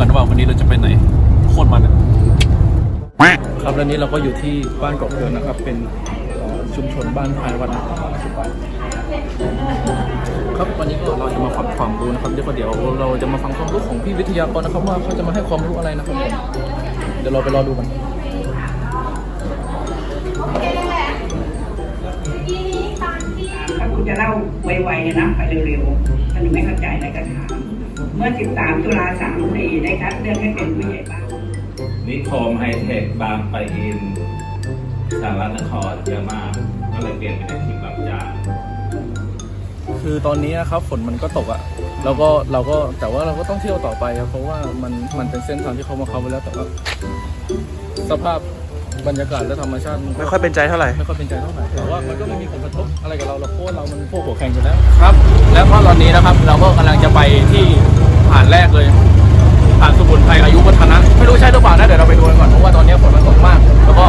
กันว่าวันนี้เราจะไปไหนโคตรมันอะครับแล้วนี้เราก็อยู่ที่บ้านเกาะเกินนะครับ เป็นเอ่อชุมชนบ้านพายวัดครับวันนี้ก็เราจะมาฟังความรู้นะครับเดี๋ยวก็เดี๋ยวเราจะมาฟังความรู้ของพี่วิทยากรนะครับว่าเขาจะมาให้ความรู้อะไรนะครับผมเดี๋ยวเราไปรอดูกันถ้าคุณจะเล่าไวๆนะไปเร็วๆถ้าหนูไม่เข้าใจอะไรก็ถาม เมื่อ 13 ตุลา34ได้คัดเลือกให้เป็นผู้ใหญ่บ้านนิคมไฮเทคบางปะอินสารนครเยอะมากก็เลยเปลี่ยนเป็นอาชีพรับจ้างคือตอนนี้นะครับฝนมันก็ตกอะแล้วก็เราก็แต่ว่าเราก็ต้องเที่ยวต่อไปครับเพราะว่ามันมันเป็นเส้นทางที่เขามาเขาไว้แล้วแต่ว่าสภาพบรรยากาศและธรรมชาตินก็ไม่ค่อยเป็นใจเท่าไหร่ ไม่ค่อยเป็นใจเท่าไหร่แต่ว่ามันก็ไม่มีผลกระทบอะไรกับเราเราเพราะว่าเรามันพวกหัวแข่งอยู่แล้วครับ แล้วก็ตอนนี้นะครับเราก็กำลังจะไปที่ ผ่านแรกเลย ผ่านสมุนไพรอายุวัฒนะไม่รู้ใช่หรือเปล่านะเดี๋ยวเราไปดูกันก่อนเพราะว่าตอนนี้ฝนมันตกมาก แล้วก็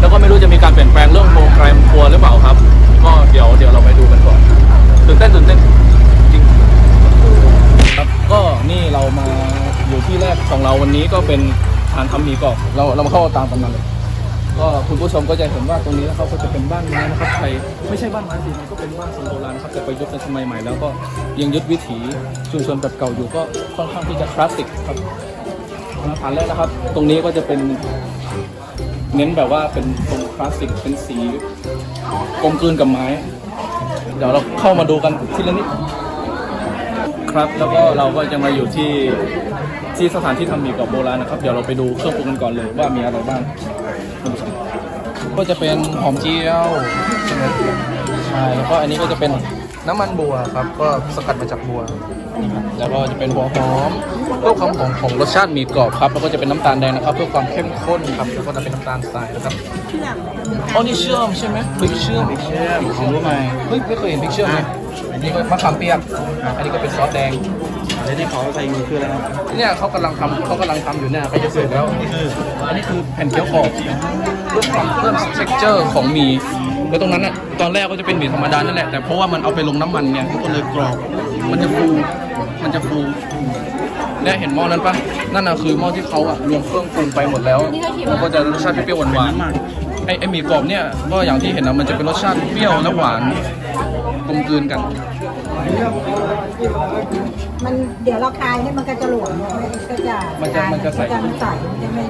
แล้วก็ไม่รู้จะมีการเปลี่ยนแปลงเรื่องโปรแกรมทัวหรือเปล่าครับ ก็เดี๋ยวเดี๋ยวเราไปดูกันก่อนตื่นเต้นตื่นเต้นจริงครับก็นี่เรามาอยู่ที่แรกของเราวันนี้ก็เป็นฐานทำหมีกรอบเราเรามาเข้าตามกันมาเลย ก็คุณผู้ชมก็จะเห็นว่าตรงนี้นะครับก็จะเป็นบ้านไม้นะครับไทยไม่ใช่บ้านไม้สิมันก็เป็นบ้านทรงโบราณนะครับแต่ประยุกต์ในสมัยใหม่แล้วก็ยังยึดวิถีชุมชนแบบเก่าอยู่ก็ค่อนข้างที่จะคลาสสิกครับฐานแรกนะครับ ตรงนี้ก็จะเป็นเน้นแบบว่าเป็นทรงคลาสสิกเป็นสีกลมกลืนกับไม้ เดี๋ยวเราเข้ามาดูกันทีละนิดครับแล้วก็เราก็จะมาอยู่ที่ที่สถานที่ทำหมี่กรอบโบราณนะครับ เดี๋ยวเราไปดูเครื่องปรุงกันก่อนเลยว่ามีอะไรบ้าง ก็จะเป็นหอมเจียวใช่ไหมใช่แล้วก็อันนี้ก็จะเป็นน้ำมันบัวครับ ก็สกัดมาจากบัวนะครับแล้วก็จะเป็นหัวหอมเพื่อความหอมของรสชาติหมี่กรอบครับแล้วก็จะเป็นน้ำตาลแดงนะครับ เพื่อความเข้มข้นครับแล้วก็จะเป็นน้ำตาลทรายนะครับอ๋อนี่เชื่อมใช่ไหมพริกเชื่อมพริกเชื่อมของรู้ไหมเฮ้ยไม่เคยเห็นพริกเชื่อมเลยอันนี้ก็มะขามเปียกอันนี้ก็เป็นซอสแดงแล้วที่เขาใส่มือคืออะไรครับเนี่ยเขากำลังทำเขากำลังทำอยู่เนี่ยเขาจะเสร็จแล้วอัันนี้คือแผ่นเกี๊ยวกรอบเพื่อความเพิ่ม texture ของหมี่แล้วตรงนั้นน่ะตอนแรกก็จะเป็นหมี่ธรรมดานั่นแหละแต่เพราะว่ามันเอาไปลงน้ำมันเนี่ยมันก็เลยกรอบมันจะฟูมันจะฟูเนี่เห็นหม้อนั้นปะนั่นน่ะคือหม้อที่เขาอะรวมเครื่องปรุงไปหมดแล้วมันก็จะรสชาติเปรี้ยวหวานๆไอไอหมี่กรอบเนี่ยก็อย่างที่เห็นนะมันจะเป็นรสชาติเปรี้ยวและหวานกลมกลืนกัน มันเดี๋ยวเราคลายเนี่ยมันก็จะหลวมมันก็จะมันจะมันจะใสมันจะใสมันจะไม่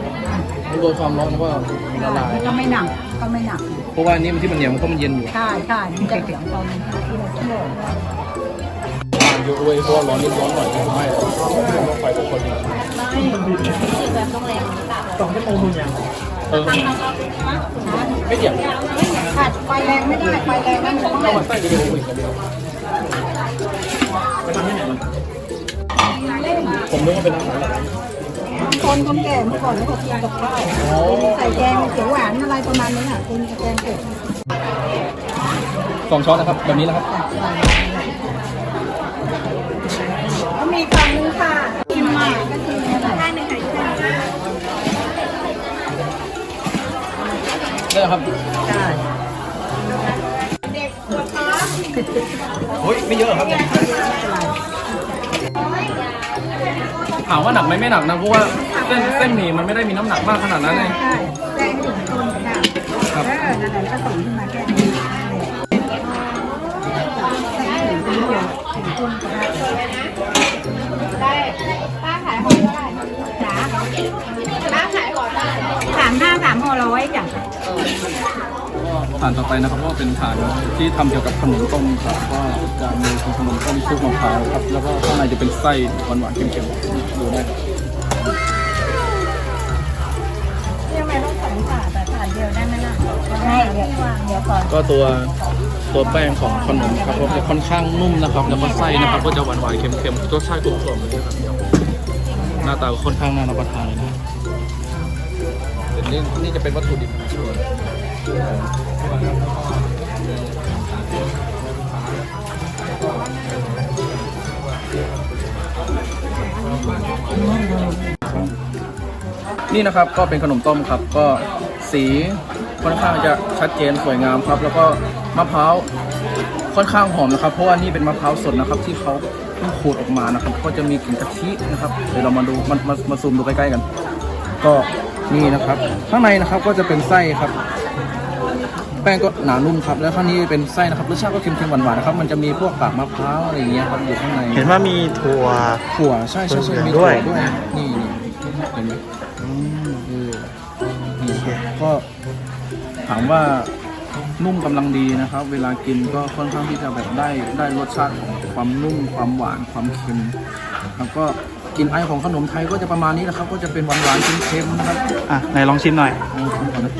โดนความร้อนมันก็ละลายมันก็ไม่หนักก็ไม่หนักเพราะว่านี่มันที่มันเหนียวมันก็มันเย็นอยู่ใช่ใช่มันจะเสียงตอนที่เราเคี่ยวเยอะเว้ยเพราะว่าร้อนนิดร้อนหน่อยก็ไม่หรอกไฟปกติสองชั่วโมงมึงยังเออไม่เดี๋ยวขาดไฟแรงไม่ได้ไฟแรงนั่นมันเข้ามาใส่เดียวอีกเดียว ผมนึกว่าเป็นอาหารคนคนแก่เมื่อก่อนเขากินกับข้าวใส่แกงเขียวหวานอะไรประมาณนี้อะกินกับแกงเผ็ดสองช้อนนะครับ แบบนี้นะครับแล้วมีกล่องนึงค่ะกินมากก็กินได้หนึ่งไข่ได้ครับใช่ โอ้ยไม่เยอะครับถามว่าหนักไหมไม่หนักนะเพราะว่าเส้นเส้นหมี่มันไม่ได้มีน้ำหนักมากขนาดนั้นเลยใช่แกงถึงต้นค่ะครับเออนั่นแหละก็ส่งขึ้นมาแค่นี้ใส่ถึงต้นเดียวถึงต้นก็ได้ป้าขายห่อเท่าไหร่จ๋าป้าขายห่อเท่าไหร่สามห้าสามห่อร้อยจ้ะ ฐานต่อไปนะครับก็เป็นฐานที่ทำเกี่ยวกับขนมต้มครับก็จะมีขนมต้มซุปมะพร้าวครับแล้วก็ข้างในจะเป็นไส้หวานๆเค็มๆดูได้ครับยังไงต้องสองถาดแต่ถาดเดียวได้ไหมล่ะได้เดี๋ยวเดี๋ยวก่อนก็ตัวตัวแป้งของขนมครับก็จะค่อนข้างนุ่มนะครับ แล้วก็ไส้นะครับก็จะหวานๆเค็มๆรสชาติกลมกล่อมเลยนะครับหน้าตาก็ค่อนข้างน่ารับประทานเลยนะนี่นี่จะเป็นวัตถุดิบนะครับ นี่นะครับก็เป็นขนมต้มครับก็สีค่อนข้างจะชัดเจนสวยงามครับ แล้วก็มะพร้าวค่อนข้างหอมนะครับ เพราะว่านี่เป็นมะพร้าวสดนะครับ ที่เขาเพิ่งขูดออกมานะครับ ก็จะมีกลิ่นกะทินะครับเดี๋ยวเรามาดูมามามาซูมดูใกล้ๆกัน ก็นี่นะครับ ข้างในนะครับก็จะเป็นไส้ครับ ป้งก็หนานุ่มครับ แล้วข้างนี้เป็นไส้นะครับรสชาติก็เค็มๆหวานๆนะครับ มันจะมีพวกกากมะพร้าวอะไรอย่างเงี้ยครับอยู่ข้างในเห็นว่ามีถั่ว ถั่วใช่ใช่ใช่มีด้ถั่ววยด้วย นี่นี่เห็นไหมอืมเออนี่ก็ถามว่านุ่มกำลังดีนะครับ เวลากินก็ค่อนข้างที่จะแบบได้ได้รสชาติของความนุ่มความหวานความเค็มแล้วก็กลินไอของขนมไทยก็จะประมาณนี้นะครับ ก็จะเป็นหวานหวานๆเค็มๆนะครับอะไหนลองชิมหน่อยเอาชิมก่อนนะ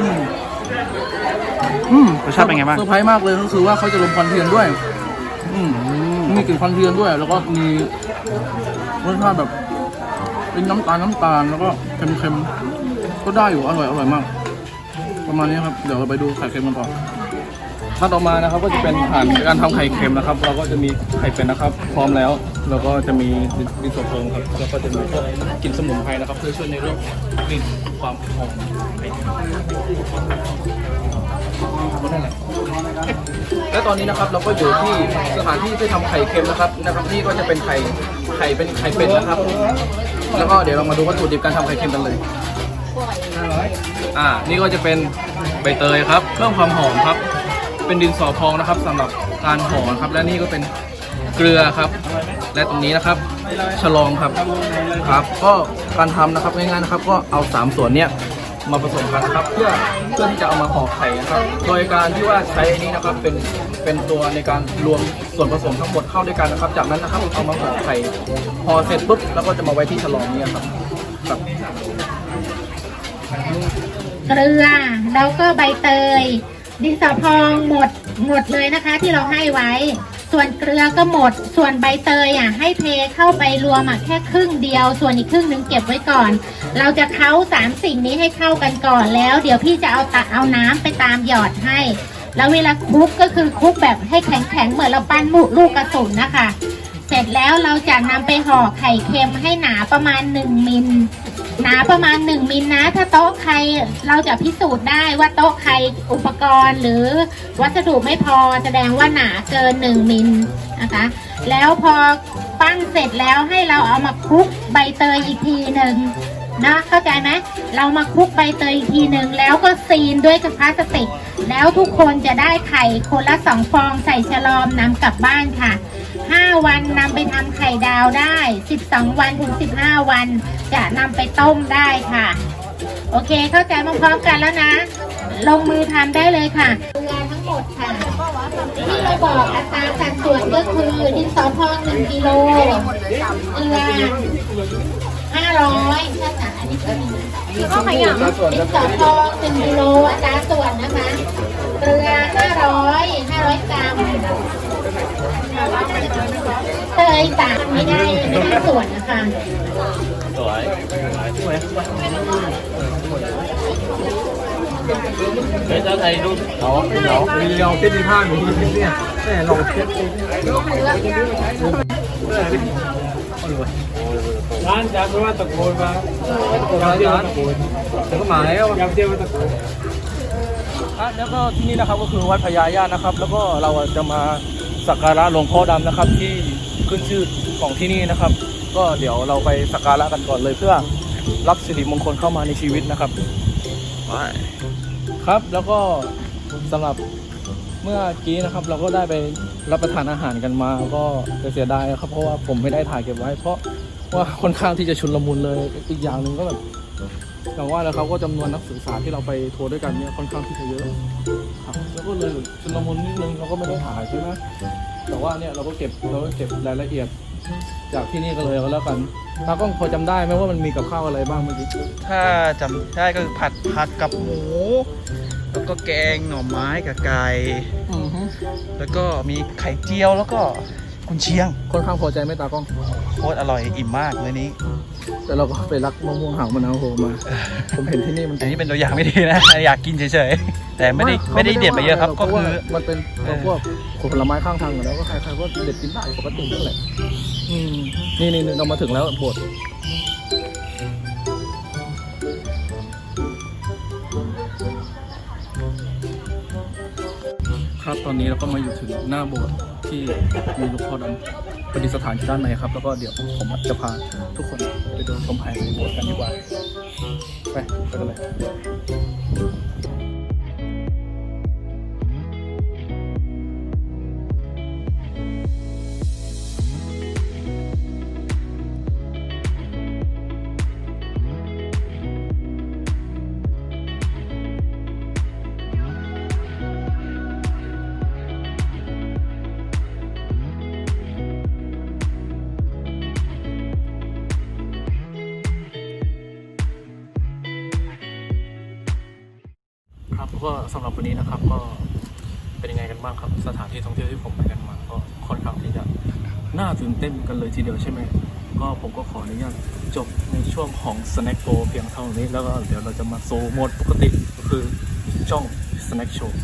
อืมอืมรสชาติเป็นไงบ้าง เซอร์ไพรส์มากเลยก็คือว่าเขาจะลงควันเทียนด้วย อืมมีกลิ่นควันเทียนด้วย แล้วก็มีรสชาติแบบ เป็นน้ำตาลน้ำตาลแล้วก็เค็มๆก็ได้อยู่อร่อยอร่อยมาก ประมาณนี้ครับ เดี๋ยวเราไปดูไข่เค็มกันต่อขั้นต่อมานะครับก็จะเป็นผ่านการทำไข่เค็มนะครับ เราก็จะมีไข่เป็ดนะครับ พร้อมแล้วแล้วก็จะมีดินสอพองครับแล้วก็จะมีพวกกลิ่นสมุนไพรนะครับเพื่อช่วยในเรื่องกลิ่น ความหอมและตอนนี้นะครับเราก็อยู่ที่สถานที่ที่ทำไข่เค็มนะครับนะครับนี่ก็จะเป็นไข่ไข่เป็นไข่เป็ดนะครับ แล้วก็เดี๋ยวเรามาดูวัตถุดิบการทำไข่เค็มกันเลย อ่า นี่ก็จะเป็นใบเตยครับเพิ่มความหอมครับ เป็นดินสอพองนะครับสำหรับการห่อครับ และนี่ก็เป็นเกลือครับ และตรงนี้นะครับฉลองครับครับ ก็การทำนะครับง่ายๆนะครับ ก็เอาสามส่วนเนี้ยมาผสมกันนะครับ เพื่อเพื่อที่จะเอามาห่อไข่นะครับ โดยการที่ว่าใช้อันนี้นะครับเป็นเป็นตัวในการรวมส่วนผสมทั้งหมดเข้าด้วยกันนะครับ จากนั้นนะครับเอามาห่อไข่ห่อเสร็จปุ๊บแล้วก็จะมาไว้ที่ฉลองเนี้ครับครับเกลือแล้วก็ใบเตย ดินสอพองหมดหมดเลยนะคะ ที่เราให้ไว้ ส่วนเกลือก็หมด ส่วนใบเตยอะให้เทเข้าไปรวมอะแค่ครึ่งเดียว ส่วนอีกครึ่งหนึ่งเก็บไว้ก่อน เราจะเค้าสามสิ่งนี้ให้เข้ากันก่อนแล้ว เดี๋ยวพี่จะเอาตะเอาน้ำไปตามหยอดให้ แล้วเวลาคลุกก็คือคลุกแบบให้แข็งๆเหมือนเราปั้นหมูลูกกระสุนนะคะ เสร็จแล้วเราจะนำไปห่อไข่เค็มให้หนาประมาณ1มิล หนาประมาณ1มิลนะ ถ้าโต๊ะใครเราจะพิสูจน์ได้ว่าโต๊ะใครอุปกรณ์หรือวัสดุไม่พอแสดงว่าหนาเกิน1มิลนะคะ แล้วพอปั้นเสร็จแล้วให้เราเอามาคลุกใบเตยอีกทีหนึ่งนะเข้าใจไหมเรามาคลุกใบเตยอีกทีหนึ่งแล้วก็ซีนด้วยกระพลาสติก แล้วทุกคนจะได้ไข่คนละสองฟองใส่ฉลอมนำกลับบ้านค่ะ 5 วันนำไปทำไข่ดาวได้ 12 วันถึง 15 วัน จะนำไปต้มได้ค่ะ โอเคเข้าใจมาพร้อมกันแล้วนะ ลงมือทำได้เลยค่ะเกลือทั้งหมดค่ะ ที่เราบอกอัตราสัดส่วนก็คือดินสอพอง1กิโลเกลือ500ใช่ค่ะอันนี้ก็มีดินสอพอง1กิโลอัตราส่วนนะคะเกลือ500 500กรัม เตยตากไม่ได้ไม่ได้ส่วนนะคะ สวยเฮ้ยเจ้าไทยรูปเอาเอาลองเต้นที่ผ้าหนูเนี่ยแม่ลองเต้นร้านจานเพราะว่าตะโกนมาร้านร้านแล้วก็มาแล้วยำเจียวมาตะโกนอะแล้วก็ที่นี่นะครับก็คือวัดพญาญาตินะครับ แล้วก็เราจะมาสักการะหลวงพ่อดำนะครับที่ ขึ้นชื่อของที่นี่นะครับ ก็เดี๋ยวเราไปสักการะกันก่อนเลยเพื่อรับสิริมงคลเข้ามาในชีวิตนะครับ ครับแล้วก็สำหรับเมื่อกี้นะครับ เราก็ได้ไปรับประทานอาหารกันมา ก็จะเสียดายนะครับเพราะว่าผมไม่ได้ถ่ายเก็บไว้ เพราะว่าค่อนข้างที่จะชุนลมุนเลยอีกอย่างหนึ่งก็แบบอย่างว่าแล้วเขาก็จำนวนนักศึกษาที่เราไปทัวร์ด้วยกันเนี่ยค่อนข้างที่จะเยอะครับแล้วก็เลยชุนลมุนนิดนึงเราก็ไม่ได้ถ่ายใช่ไหม แต่ว่าเนี่ยเราก็เก็บเราก็เก็บรายละเอียด จากที่นี่ก็เลยก็แล้วกันตากล้องพอจำได้ไหมว่ามันมีกับข้าวอะไรบ้างเมื่อกี้ถ้าจำได้ก็คือผัดผักกับหมู แล้วก็แกงหน่อไม้กับไก่อือฮึแล้วก็มีไข่เจียวแล้วก็กุนเชียง ค่อนข้างพอใจไหมตากล้อง โคตรอร่อยอิ่มมากเลยนี้ แต่เราก็ไปรักมะม่วงหางมะนาวโหมา ผมเห็นที่นี่มันอันนี้เป็นตัวอย่างไม่ดีนะ อยากกินเฉยๆ แต่ไม่ได้ไม่ได้เด็ดไปเยอะครับ ก็คือมันเป็นเออพวกผลไม้ข้างทางอยู่แล้วก็ใครๆก็เด็ดกินได้ปกตินั่นแหละอืมนี่นี่นี่เรามาถึงแล้วโบสถ์ครับตอนนี้เราก็มาอยู่ถึงหน้าโบสถ์ที่มีหลูกพ่อดำ ประดิษฐานอยู่ด้านในครับ แล้วก็เดี๋ยวผมจะพาทุกคนไปดูชมภายในโบสถ์กันดีกว่า ไปไปกันเลย ก็สำหรับวันนี้นะครับก็เป็นยังไงกันบ้างครับสถานที่ท่องเที่ยวที่ผมไปกันมาก็ค่อนข้างที่จะน่าตื่นเต้นกันเลยทีเดียวใช่ไหมก็ผมก็ขออนุญาตจบในช่วงของสแน็คโกเพียงเท่านี้แล้วก็เดี๋ยวเราจะมาโซโหมดปกติก็คือช่องสแน็คโชว์